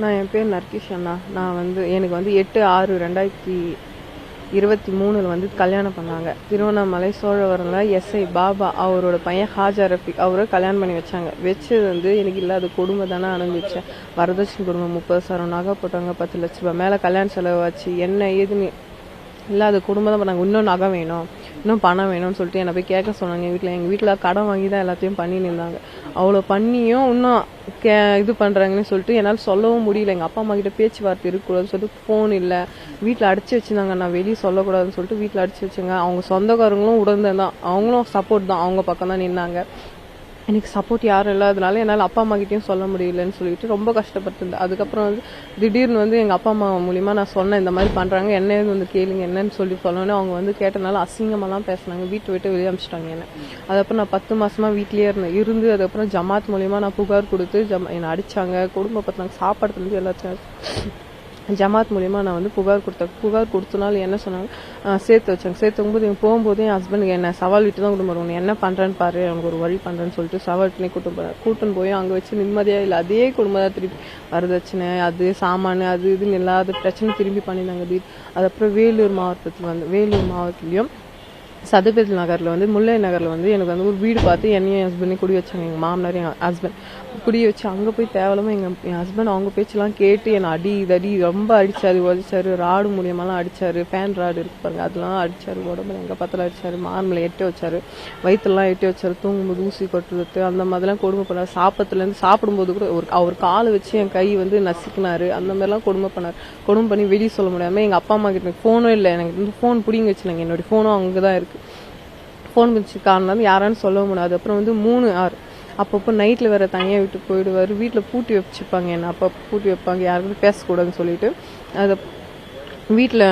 நான் என் பேர் நர்கிஷ் அண்ணா. நான் வந்து எனக்கு வந்து எட்டு ஆறு ரெண்டாயிரத்தி இருபத்தி மூணில் வந்து கல்யாணம் பண்ணாங்க. திருவண்ணாமலை சோழவரில் எஸ்ஐ பாபா அவரோட பையன் ஹாஜா ரஃபிக் அவரை கல்யாணம் பண்ணி வச்சாங்க. வச்சது வந்து எனக்கு இல்லாத கொடுமை தானே அனுபவிச்சேன் வரதட்சணை குடும்பம் முப்பது சரம் நகை போட்டாங்க பத்து லட்ச ரூபாய். மேலே கல்யாண செலவாச்சு என்ன ஏதுன்னு இல்லை அது குடும்பம் தான் பண்ணாங்க இன்னும் நகை வேணும் இன்னும் பணம் வேணும்னு சொல்லிட்டு என்னை போய் கேட்க சொன்னாங்க எங்கள் வீட்டில் எங்கள் வீட்டில் கடன் வாங்கி தான் எல்லாத்தையும் பண்ணின்னு இருந்தாங்க. அவ்வளோ பண்ணியும் இன்னும் கே இது பண்ணுறாங்கன்னு சொல்லிட்டு என்னால் சொல்லவும் முடியல. எங்கள் அப்பா அம்மா கிட்ட பேச்சுவார்த்தை இருக்கக்கூடாதுன்னு சொல்லிட்டு ஃபோன் இல்லை. வீட்டில் அடிச்சு வச்சிருந்தாங்க. நான் வெளியே சொல்லக்கூடாதுன்னு சொல்லிட்டு வீட்டில் அடிச்சு வச்சுங்க. அவங்க சொந்தக்காரங்களும் உடந்தே தான். அவங்களும் சப்போர்ட் தான். அவங்க பக்கம் தான் நின்னாங்க. எனக்கு சப்போர்ட் யாரும் இல்லாதனால என்னால் அப்பா அம்மா கிட்டயும் சொல்ல முடியலன்னு சொல்லிட்டு ரொம்ப கஷ்டப்பட்டிருந்தேன். அதுக்கப்புறம் வந்து திடீர்னு வந்து எங்கள் அப்பா அம்மா மூலியமா நான் சொன்னேன் இந்த மாதிரி பண்ணுறாங்க என்ன வந்து கேளுங்க என்னன்னு சொல்லி சொன்னோன்னே அவங்க வந்து கேட்டனால அசிங்கமாலாம் பேசினாங்க. வீட்டை விட்டு வெளியே அமிச்சிட்டாங்க என்ன. அதுக்கப்புறம் நான் பத்து மாசமா வீட்லயே இருந்தேன். இருந்து அதுக்கப்புறம் ஜமாத் மூலியமா நான் புகார் கொடுத்து ஜம் என்னை அடிச்சாங்க. குடும்ப பத்தினாங்க சாப்பாடுலேருந்து எல்லாத்தையும் ஜமாத் மூலிமா நான் வந்து புகார் கொடுத்தேன் புகார் கொடுத்தனால என்ன சொன்னாங்க? சேர்த்து வச்சாங்க. சேர்த்து போது போகும்போது என் ஹஸ்பண்டுக்கு என்ன சவால் விட்டு தான் கூட்டு வருவோம் என்ன பண்ணுறேன்னு பாரு அவனுக்கு ஒரு வழி பண்ணுறேன்னு சொல்லிட்டு சவால் பண்ணி கூட்டம் போகிறேன் கூட்டுன்னு போய் அங்கே வச்சு நிம்மதியாக இல்லை அதே குடும்பம் தான் திருப்பி வரதட்சணை அது சாமானு அது இதுன்னு இல்லாத பிரச்சனை திரும்பி பண்ணியிருந்தாங்க அதுக்கப்புறம் வேலூர் மாவட்டத்தில் வந்து வேலூர் மாவட்டத்துலேயும் சதுபதி நகரில் வந்து முல்லை நகரில் வந்து எனக்கு வந்து ஒரு வீடு பார்த்து என்னையும் என் ஹஸ்பண்டையும் குடி வச்சாங்க. எங்கள் மாமனார் என் ஹஸ்பண்ட் குடி வச்சு அங்கே போய் தேவலாம எங்கள் என் ஹஸ்பண்ட் அவங்க பேச்செல்லாம் கேட்டு என்னை அடி இதடி ரொம்ப அடித்தார் உதச்சாரு ராடு மூலியமாலாம் அடித்தார் ஃபேன் ராடு இருக்கு பாருங்க அதெல்லாம் அடித்தார் உடம்புல எங்கள் பத்தில அடித்தார் மார்பில் எட்டி வச்சாரு வயிற்றுலாம் எட்டி வச்சாரு தூங்கும்போது ஊசி கொட்டுறது அந்த மாதிரிலாம் கொடுமை பண்ணாரு. சாப்பத்துல சாப்பிடும்போது கூட ஒரு அவர் காலை வச்சு என் கை வந்து நசுக்கினார் அந்த மாதிரிலாம் கொடுமை பண்ணார். கொடுமை பண்ணி வெளியே சொல்ல முடியாமல் எங்கள் அப்பா அம்மா கிட்ட ஃபோனும் இல்லை எனக்கு வந்து ஃபோன் பிடிங்க வச்சுனாங்க என்னோடய ஃபோனும் அங்கே தான் இருக்குது ஃபோன் வச்சு காரணம் யாரான்னு சொல்ல முடியாது அப்புறம் வந்து மூணு ஆறு. அப்பப்போ நைட்டில் வேற தனியாக விட்டு போயிடுவாரு. வீட்டில் பூட்டி வச்சுப்பாங்க. என்ன அப்போ பூட்டி வைப்பாங்க? யாருக்கும் பேசக்கூடாதுன்னு சொல்லிட்டு. அதை வீட்டில்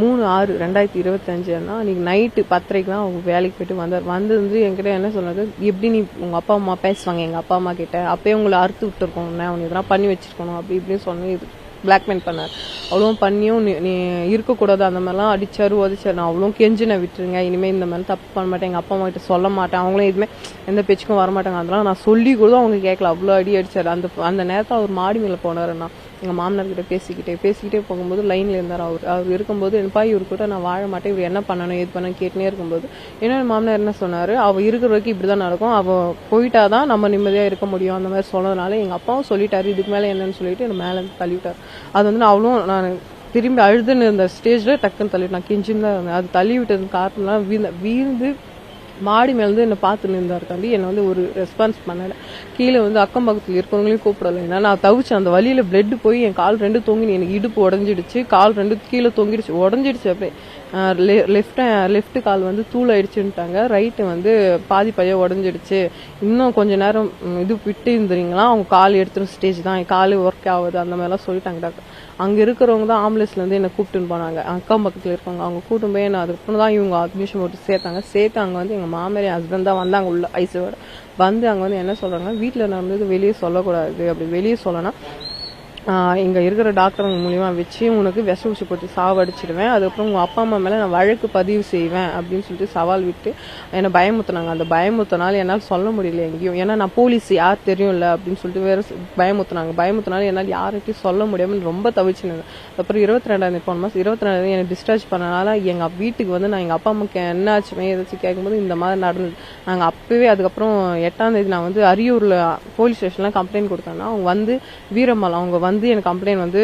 மூணு ஆறு ரெண்டாயிரத்தி இருபத்தஞ்சுன்னா அன்றைக்கி நைட்டு பத்தரைக்கு தான் அவங்க வேலைக்கு போயிட்டு வந்தார். வந்து வந்து என்கிட்ட என்ன சொன்னது எப்படி நீ உங்கள் அப்பா அம்மா பேசுவாங்க? எங்கள் அப்பா அம்மா கிட்ட? அப்பயே உங்களை அறுத்து விட்டுருக்கோம். உன்னை இதெல்லாம் பண்ணி வச்சிருக்கணும்? அப்படி இப்படின்னு சொன்னேன். இது பிளாக்மெயில் பண்ணார். அவ்வளோ பண்ணியும் நீ நீ இருக்கக்கூடாது அந்த மாதிரிலாம் அடித்தார் உதச்சார். நான் அவ்வளோ கெஞ்சின விட்டுருங்க. இனிமேல் இந்த மாதிரி தப்பு பண்ண மாட்டேன். எங்கள் அப்பா அம்மா கிட்ட சொல்ல மாட்டேன். அவங்களும் எதுவுமே எந்த பேச்சுக்கும் வர மாட்டாங்க அதெல்லாம் நான் சொல்லி கூட அவங்க கேட்கல. அவ்வளோ அடி அடித்தார் அந்த அந்த நேரத்தில் அவர் மாடி மேலே போனார் நான் மாமனார் மாமனார்கிட்ட பேசிக்கிட்டே பேசிக்கிட்டே போகும்போது லைனில் இருந்தார் அவர். அவர் இருக்கும்போது என்னப்பா இவர் கூட நான் வாழ மாட்டேன். இவர் என்ன பண்ணணும் ஏது பண்ணணும் கேட்டுனே இருக்கும்போது என்னோட மாமனார் என்ன சொன்னார்? அவள் இருக்கிற வரைக்கும் இப்படிதான் நடக்கும். அவள் போயிட்டா தான் நம்ம நிம்மதியாக இருக்க முடியும். அந்த மாதிரி சொன்னதுனால எங்கள் அப்பாவும் சொல்லிட்டாரு இதுக்கு மேலே என்னன்னு சொல்லிட்டு என்ன மேலே தள்ளிவிட்டார். அது வந்து நான் அவ்வளோ நான் திரும்பி அழுதுன்னு இருந்த ஸ்டேஜில் டக்குன்னு தள்ளி நான் கெஞ்சின்னு தான் இருந்தேன் அது தள்ளி விட்டது காரணம்லாம் வீழ்ந்த வீழ்ந்து மாடி மேல இருந்து என்ன பார்த்து தம்பி. என்னை வந்து ஒரு ரெஸ்பான்ஸ் பண்ணலை. கீழே வந்து அக்கம் பக்கத்துல இருக்கவங்களையும் கூப்பிடலை. ஏன்னா நான் தவிச்சேன். அந்த வழியில பிளட் போய் என் கால் ரெண்டு தொங்கினு எனக்கு இடுப்பு உடஞ்சிடுச்சு. கால் ரெண்டு கீழே தொங்கிடுச்சு. உடஞ்சிடுச்சு அப்படியே. லெஃப்ட் லெஃப்ட் கால் வந்து தூள் ஆயிடுச்சுன்ட்டாங்க ரைட்டு வந்து பாதி பைய உடஞ்சிடுச்சு. இன்னும் கொஞ்ச நேரம் இது விட்டு இருந்துறீங்களா? அவங்க கால் எடுத்துரும் ஸ்டேஜ் தான். கால் ஒர்க் ஆகுது அந்த மாதிரிலாம் சொல்லிட்டாங்க டாக்டர். அங்கே இருக்கிறவங்க தான் ஆம்புலன்ஸ்லேருந்து என்னை கூப்பிட்டுன்னு போனாங்க. அக்கம் பக்கத்தில் இருக்கவங்க. அவங்க கூட்டும் போய் என்ன அதுக்கப்புறம் தான் இவங்க அட்மிஷன் போட்டு சேர்த்தாங்க. சேர்த்து அங்கே வந்து எங்கள் மாமியார் ஹஸ்பண்ட் தான் வந்தாங்க உள்ள ஐசியோட வந்து அங்கே வந்து என்ன சொல்கிறாங்க வீட்டில் நடந்தது வெளியே சொல்லக்கூடாது. அப்படி வெளியே சொல்லனா இங்கே இருக்கிற டாக்டருங்க மூலிமா வச்சு உனக்கு விஷ ஊசி போட்டு சாவடிச்சிடுவேன். அதுக்கப்புறம் உங்கள் அப்பா அம்மா மேலே நான் வழக்கு பதிவு செய்வேன் அப்படின்னு சொல்லிட்டு சவால் விட்டு என்னை பயமுத்துனாங்க. அந்த பயமுத்தினால என்னால் சொல்ல முடியல எங்கேயும். ஏன்னா நான் போலீஸ் யார் தெரியும்ல அப்படின்னு சொல்லிட்டு வேற பயமுத்தினாங்க பயமுத்துனாங்க. பயமுத்தினால என்னால் யார்கிட்டையும் சொல்ல முடியாமல் ரொம்ப தவிச்சினேன் அப்புறம் இருபத்தி ரெண்டாயிரம் போன மாதம் இருபத்தி ரெண்டாயிரம் என்னை டிஸ்சார்ஜ் பண்ணனால எங்கள் வீட்டுக்கு வந்து நான் எங்கள் அப்பா அம்மாக்கு என்ன ஆச்சுமே ஏதாச்சும் கேட்கும்போது இந்த மாதிரி நடந்தது. நாங்கள் அப்பவே அதுக்கப்புறம் எட்டாம் தேதி நான் வந்து அரியூரில் போலீஸ் ஸ்டேஷனில் கம்ப்ளைண்ட் கொடுத்தேன்னா அவங்க வந்து வீரம்மாள் அவங்க வந்து எனக்கு கம்ப்ளைண்ட் வந்து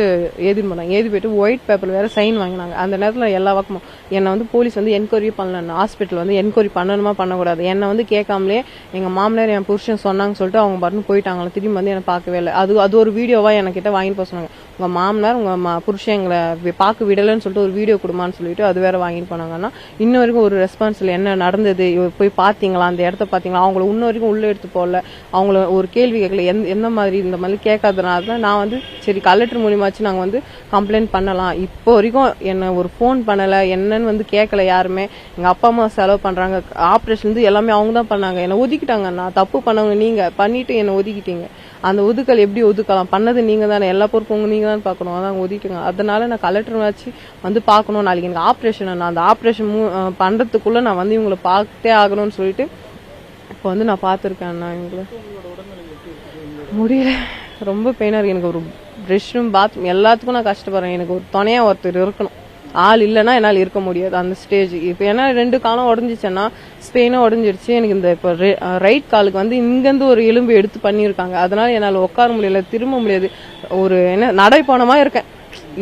ஏதின்னு பண்ணாங்க ஏதி போயிட்டு ஒயிட் பேப்பர் வேற சைன் வாங்கினாங்க. அந்த நேரத்தில் எல்லா பக்கமும் என்னை வந்து போலீஸ் வந்து என்கொயரி பண்ணலன்னு ஹாஸ்பிட்டல் வந்து என்கொயரி பண்ணணுமா பண்ணக்கூடாது. என்னை வந்து கேட்காமலே எங்கள் மாமனார் என் புருஷன் சொன்னாங்கன்னு சொல்லிட்டு அவங்க பாட்டுன்னு போயிட்டாங்களா திரும்பி வந்து என்னை பார்க்கவே இல்லை. அது அது ஒரு வீடியோவாக என்கிட்ட வாங்கிட்டு போக சொன்னாங்க. உங்கள் மாமனார் உங்கள் மா புருஷன் எங்களை பார்க்க விடலைன்னு சொல்லிட்டு ஒரு வீடியோ கொடுமான்னு சொல்லிட்டு அது வேற வாங்கிட்டு போனாங்கன்னா இன்ன வரைக்கும் ஒரு ரெஸ்பான்ஸ் இல்லை என்ன நடந்தது போய் பார்த்தீங்களா அந்த இடத்த பார்த்தீங்களா அவங்கள இன்ன வரைக்கும் உள்ளே எடுத்து போகல அவங்கள ஒரு கேள்வி கேட்கல எந்த எந்த மாதிரி இந்த மாதிரி கேட்காதனால தான் நான் வந்து சரி கலெக்டர் மூலியமாச்சு நாங்கள் வந்து கம்ப்ளைண்ட் பண்ணலாம். இப்போ வரைக்கும் என்ன ஒரு ஃபோன் பண்ணலை என்னன்னு வந்து கேட்கல யாருமே. எங்கள் அப்பா அம்மா செலவு பண்ணுறாங்க ஆப்ரேஷன் வந்து எல்லாமே அவங்க தான் பண்ணாங்க. என்னை ஒதுக்கிட்டாங்க நான் தப்பு பண்ணவங்க நீங்கள் பண்ணிட்டு என்னை ஒதுக்கிட்டீங்க. அந்த ஒதுக்கல் எப்படி ஒதுக்கலாம்? பண்ணது நீங்க தானே எல்லா பொறுப்பும் உங்க நீங்க தான் பார்க்கணும். அதான் ஒதுக்கிங்க. அதனால நான் கலெக்டர் வச்சு வந்து பார்க்கணும். நாளைக்கு எனக்கு ஆப்ரேஷன் நான் அந்த ஆப்ரேஷன் பண்றதுக்குள்ள நான் வந்து இவங்களை பார்த்தே ஆகணும்னு சொல்லிட்டு இப்போ வந்து நான் பார்த்துருக்கேன் நான் இவங்களை. முடியல. ரொம்ப பெயினாக இருக்கு. எனக்கு ஒரு ரெஸ்ட் ரூம் பாத்ரூம் எல்லாத்துக்கும் நான் கஷ்டப்படுறேன். எனக்கு ஒரு துணையாக ஒருத்தர் இருக்கணும். ஆள் இல்லைன்னா என்னால் இருக்க முடியாது அந்த ஸ்டேஜ் இப்போ ஏன்னா ரெண்டு காலம் உடஞ்சிச்சேன்னா ஸ்பெயினும் உடஞ்சிருச்சு. எனக்கு இந்த இப்போ ரைட் காலுக்கு வந்து இங்கேருந்து ஒரு எலும்பு எடுத்து பண்ணியிருக்காங்க. அதனால என்னால் உட்கார முடியல திரும்ப முடியாது. ஒரு என்ன நடைப்போனமாக இருக்கேன்.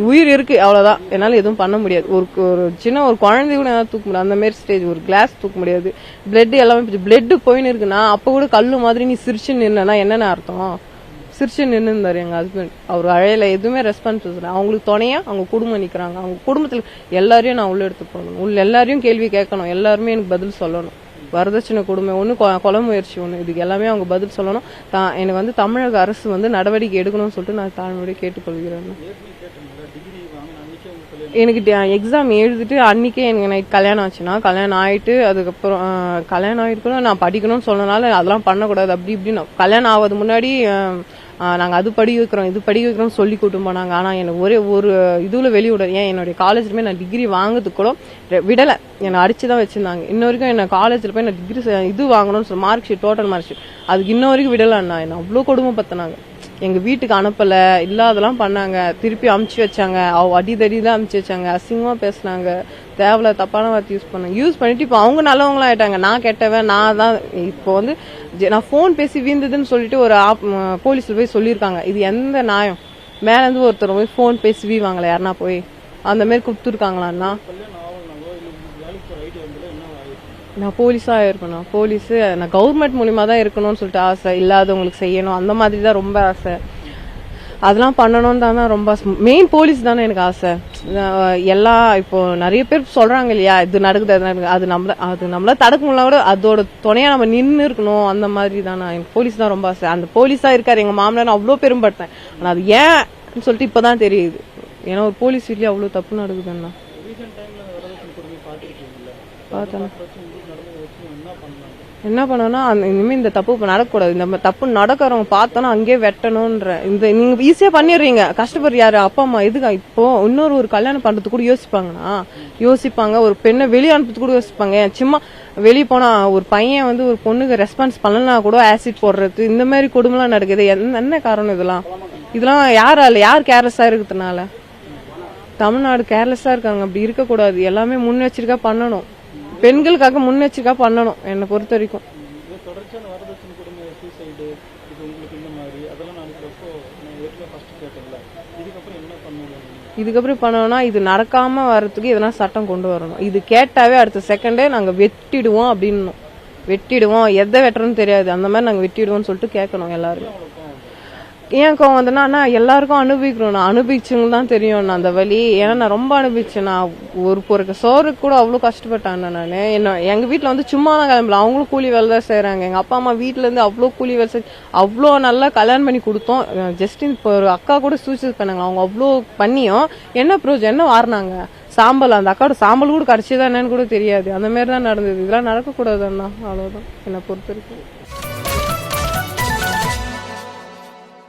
உயிர் இருக்கு அவ்வளோதான் என்னால் எதுவும் பண்ண முடியாது. ஒரு ஒரு சின்ன ஒரு குழந்தை கூட என்னால் தூக்க முடியாது. அந்த மாதிரி ஸ்டேஜ் ஒரு கிளாஸ் தூக்க முடியாது. பிளட் எல்லாமே பிளட்டு போயின்னு இருக்குன்னா அப்போ கூட கல் மாதிரி நீ சிரிச்சு நின்னா என்னென்ன அர்த்தம்? சிரிச்சு நின்று இருந்தார் எங்கள் ஹஸ்பண்ட் அவர் அழையில எதுவுமே ரெஸ்பான்ஸ் இல்லை அவங்களுக்கு துணையா அவங்க குடும்பம் நிற்கிறாங்க அவங்க குடும்பத்தில் எல்லாரையும் நான் உள்ள எடுத்து போகணும் உள்ள எல்லாரையும் கேள்வி கேட்கணும். எல்லாருமே எனக்கு பதில் சொல்லணும். வரதட்சணை கொடுமை ஒன்று கொலை முயற்சி ஒன்று இதுக்கு எல்லாமே அவங்க பதில் சொல்லணும். தான் எனக்கு வந்து தமிழக அரசு வந்து நடவடிக்கை எடுக்கணும்னு சொல்லிட்டு நான் தாழ்மையோட கேட்டுக்கொள்கிறேன். எனக்கு எக்ஸாம் எழுதிட்டு அன்னைக்கே எனக்கு நைட் கல்யாணம் ஆச்சுன்னா கல்யாணம் ஆயிட்டு அதுக்கப்புறம் கல்யாணம் ஆயிட்டு கூட நான் படிக்கணும்னு சொன்னனால அதெல்லாம் பண்ணக்கூடாது. அப்படி இப்படின்னு கல்யாணம் ஆகாது முன்னாடி நாங்கள் நாங்க அது படிக்க வைக்கிறோம் இது படிக்க வைக்கிறோம் சொல்லி கூட்டும் போனாங்க. ஆனா எனக்கு ஒரே ஒரு இதுல வெளியிட ஏன் என்னுடைய காலேஜ்லயுமே நான் டிகிரி வாங்குறதுக்கு கூட விடலை விடல. என்னை அடிச்சு தான் வச்சிருந்தாங்க. இன்ன வரைக்கும் என்ன காலேஜ்ல போய் நான் டிகிரி இது வாங்கணும்னு சொல்லி mark sheet total mark sheet அதுக்கு இன்ன வரைக்கும் விடலண்ணா என்ன அவ்வளவு கொடுமைப்படுத்தினாங்க. எங்க வீட்டுக்கு அனுப்பல. இல்லாதெல்லாம் பண்ணாங்க. திருப்பி அமுச்சு வச்சாங்க. அவ அடி தான் அமுச்சு வச்சாங்க. அசிங்கமா பேசுனாங்க. தேவையில்ல தப்பான வார்த்தை யூஸ் பண்ணாங்க யூஸ் பண்ணிட்டு இப்போ அவங்க நல்லவங்களா ஆயிட்டாங்க. நான் கெட்டவன் நான் தான். இப்போ வந்து ஜெ- நான் ஃபோன் பேசி வீழ்ந்ததுன்னு சொல்லிட்டு ஒரு ஆப்- போலீஸில் போலீஸ்ல போய் சொல்லியிருக்காங்க. இது எந்த நியாயம்? மேலேருந்து ஒருத்தர் போய் ஃபோன் பேசி வீவாங்களே யாருன்னா போய்? அந்த மாதிரி கொடுத்துருக்காங்களான்னா நான் போலீஸா இருப்பேன் போலீஸ் நான் கவர்மெண்ட் மூலியமா தான் இருக்கணும்னு சொல்லிட்டு ஆசை. இல்லாதவங்களுக்கு செய்யணும். அந்த மாதிரி தான் ரொம்ப ஆசை. அதெல்லாம் பண்ணணும்னு தானே ரொம்ப மெயின் போலீஸ் தானே எனக்கு ஆசை. எல்லா இப்போ நிறைய பேர் சொல்றாங்க இல்லையா? இது நடக்குது அது நடக்குது. அது நம்மள அது நம்மள தடுக்க முடியல கூட அதோட துணையா நம்ம நின்னு இருக்கணும். அந்த மாதிரி தான் எனக்கு போலீஸ் தான் ரொம்ப ஆசை. அந்த போலீஸா இருக்காரு. எங்க மாமனார் நான் அவ்வளோ பெரும்பட்டேன் ஆனா அது ஏன் சொல்லிட்டு இப்பதான் தெரியுது. ஏன்னா ஒரு போலீஸ் வீட்லயே அவ்வளவு தப்பு நடக்குதுன்னா. பார்த்தேன். என்ன பண்ணணும்னா அந்த இனிமேல் இந்த தப்பு இப்போ நடக்கக்கூடாது. இந்த மாதிரி தப்பு நடக்கிறவங்க பார்த்தோன்னா அங்கேயே வெட்டணுன்ற இந்த நீங்கள் ஈஸியாக பண்ணிடுறீங்க. கஷ்டப்படுற யார்? அப்பா அம்மா இதுக்கா இப்போ இன்னொரு ஒரு கல்யாணம் பண்ணுறது கூட யோசிப்பாங்கன்னா யோசிப்பாங்க. ஒரு பெண்ணை வெளியே அனுப்புறது கூட யோசிப்பாங்க. சும்மா வெளியே போனால் ஒரு பையன் வந்து ஒரு பொண்ணுக்கு ரெஸ்பான்ஸ் பண்ணலனா கூட ஆசிட் போடுறது இந்த மாதிரி கொடுமைலாம் நடக்குது. என்ன என்ன காரணம் இதெல்லாம்? இதெல்லாம் யாரால? யார் கேர்லெஸ்ஸாக இருக்கிறதுனால? தமிழ்நாடு கேர்லெஸ்ஸாக இருக்காங்க. அப்படி இருக்கக்கூடாது. எல்லாமே முன்னெச்சரிக்கா பண்ணணும். பெண்களுக்காக முன்னெச்சரிக்கா பண்ணணும் என்னை பொறுத்த வரைக்கும். இதுக்கப்புறம் பண்ணோம்னா இது நடக்காம வர்றதுக்கு எதனா சட்டம் கொண்டு வரணும். இது கேட்டாவே அடுத்த செகண்டே நாங்க வெட்டிடுவோம் அப்படின்னும். வெட்டிடுவோம். எதை வெட்டுறோம்னு தெரியாது. அந்த மாதிரி நாங்க வெட்டிடுவோம்னு சொல்லிட்டு கேட்கணும் எல்லாரும். ஏன் கோவம் வந்தனா அண்ணா எல்லாருக்கும் அனுபவிக்கிறோம் நான் அனுபவிச்சவங்க தான் தெரியும் நான் அந்த வழி ஏன்னா நான் ரொம்ப அனுபவிச்சேன் நான் ஒரு பொருக்கு சோறுக்கு கூட அவ்வளவு கஷ்டப்பட்டேன் நான். என்ன எங்க வீட்டில் வந்து சும்மா தான் கிளம்பல. அவங்களும் கூலி வேலை தான் செய்கிறாங்க எங்க அப்பா அம்மா வீட்டிலேருந்து இருந்து அவ்வளோ கூலி வேலை செஞ்சு அவ்வளோ நல்லா கல்யாணம் பண்ணி கொடுத்தோம். ஜஸ்ட் இப்போ ஒரு அக்கா கூட சூசைட் பண்ணாங்க அவங்க அவ்வளோ பண்ணியும் என்ன ப்ரோஜ் என்ன வாரினாங்க? சாம்பல் அந்த அக்காவோட சாம்பல் கூட கடிச்சதா என்னன்னு கூட தெரியாது. அந்த மாதிரி தான் நடந்தது. இதெல்லாம் நடக்கக்கூடாது அண்ணா அவ்வளவுதான். என்னை பொறுத்த வரைக்கும்.